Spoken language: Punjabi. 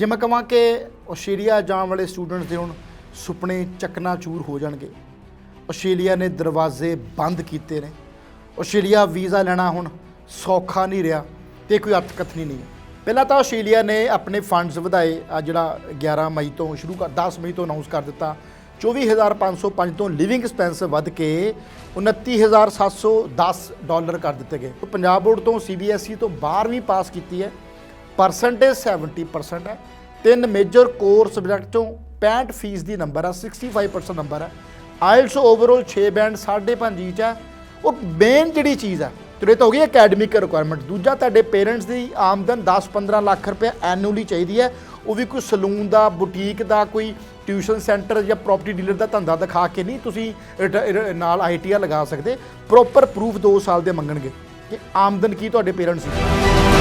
ਜੇ ਮੈਂ ਕਹਾਂ ਕਿ ਆਸਟ੍ਰੇਲੀਆ ਜਾਣ ਵਾਲੇ ਸਟੂਡੈਂਟਸ ਦੇ ਹੁਣ ਸੁਪਨੇ ਚਕਨਾਚੂਰ ਹੋ ਜਾਣਗੇ। ਆਸਟ੍ਰੇਲੀਆ ਨੇ ਦਰਵਾਜ਼ੇ ਬੰਦ ਕੀਤੇ ਨੇ। ਆਸਟ੍ਰੇਲੀਆ ਵੀਜ਼ਾ ਲੈਣਾ ਹੁਣ ਸੌਖਾ ਨਹੀਂ ਰਿਹਾ ਤੇ ਕੋਈ ਅਰਥ ਨਹੀਂ ਪਹਿਲਾਂ ਤਾਂ ਆਸਟ੍ਰੇਲੀਆ ਨੇ ਆਪਣੇ ਫੰਡਸ ਵਧਾਏ। ਆ ਜਿਹੜਾ 11 ਮਈ ਤੋਂ ਸ਼ੁਰੂ ਕਰ 10 ਮਈ ਤੋਂ ਅਨਾਉਂਸ ਕਰ ਦਿੱਤਾ। 24505 ਤੋਂ ਲਿਵਿੰਗ ਐਕਸਪੈਂਸ ਵੱਧ ਕੇ 29710 ਡਾਲਰ ਕਰ ਦਿੱਤੇ ਗਏ। ਪੰਜਾਬ ਬੋਰਡ ਤੋਂ ਸੀਬੀਐਸਈ ਤੋਂ 12ਵੀਂ ਪਾਸ ਕੀਤੀ ਹੈ। ਪਰਸੈਂਟੇਜ 70% ਹੈ। ਤਿੰਨ ਮੇਜਰ ਕੋਰ ਸਬਜੈਕਟ 'ਚੋਂ 65 ਫੀਸ ਦੀ ਨੰਬਰ ਹੈ 65% ਨੰਬਰ ਹੈ। ਆਇਲਸ ਓਵਰਆਲ 6 ਬੈਂਡ 5.5 'ਚ ਹੈ। ਉਹ ਮੇਨ ਜਿਹੜੀ ਚੀਜ਼ ਹੈ ਤੇ ਇਹ ਤਾਂ ਹੋ ਗਈ ਅਕੈਡਮਿਕ ਰਿਕੁਆਇਰਮੈਂਟ ਦੂਜਾ ਤੁਹਾਡੇ ਪੇਰੈਂਟਸ ਦੀ ਆਮਦਨ 10-15 ਲੱਖ ਰੁਪਏ ਐਨੂਅਲੀ ਚਾਹੀਦੀ ਹੈ। ਉਹ ਵੀ ਕੋਈ ਸਲੂਨ ਦਾ ਬੁਟੀਕ ਦਾ, ਕੋਈ ਟਿਊਸ਼ਨ ਸੈਂਟਰ ਜਾਂ ਪ੍ਰਾਪਰਟੀ ਡੀਲਰ ਦਾ ਧੰਦਾ ਦਿਖਾ ਕੇ ਨਹੀਂ ਤੁਸੀਂ ਰਿਟ- ਰ- ਨਾਲ ਆਈਟੀਆ ਲਗਾ ਸਕਦੇ। ਪ੍ਰੋਪਰ ਪ੍ਰੂਫ 2 ਸਾਲ ਦੇ ਮੰਗਣਗੇ ਕਿ ਆਮਦਨ ਕੀ ਤੁਹਾਡੇ ਪੇਰੈਂਟਸ ਦੀ।